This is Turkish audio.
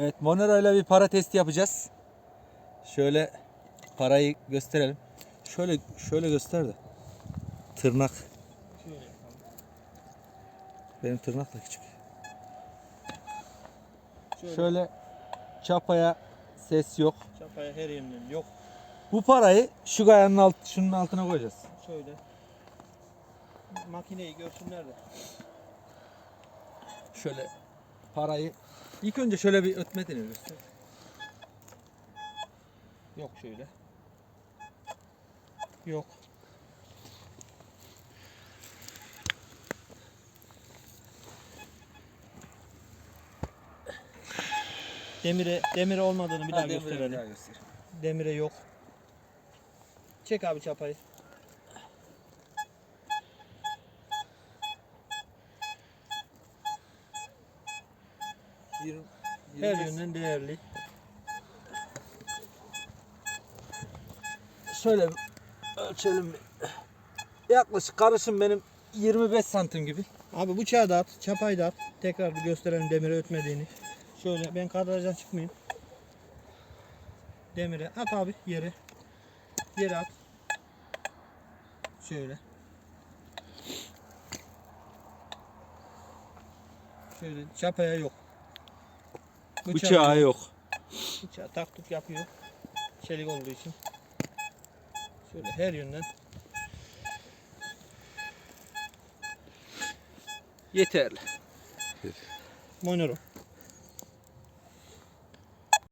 Evet Monero ile bir para testi yapacağız. Şöyle parayı gösterelim. Şöyle şöyle göster de. Tırnak. Benim tırnak da küçük. Şöyle, Şöyle çapaya ses yok. çapaya her yerinden yok. Bu parayı şu gayanın alt, şunun altına koyacağız. Şöyle. Makineyi görsünler de. Şöyle parayı ilk önce şöyle bir ötme deniyoruz. Yok şöyle. Yok. Demire demire olmadığını bir daha gösterelim. Demire yok. Çek abi çapayı. Her yönden değerli. Şöyle ölçelim. Yaklaşık karışım benim 25 santim gibi. Abi bıçağı da at, çapayı da at. Tekrar bir gösterelim demire ötmediğini. Şöyle ben kadrajdan çıkmayayım. Demire at abi yere. Yere at. Şöyle. Şöyle çapaya yok. Bıçağı yok. Bıçağı taktuk yapıyor. Çelik olduğu için. Şöyle her yönden Yeterli. Monero.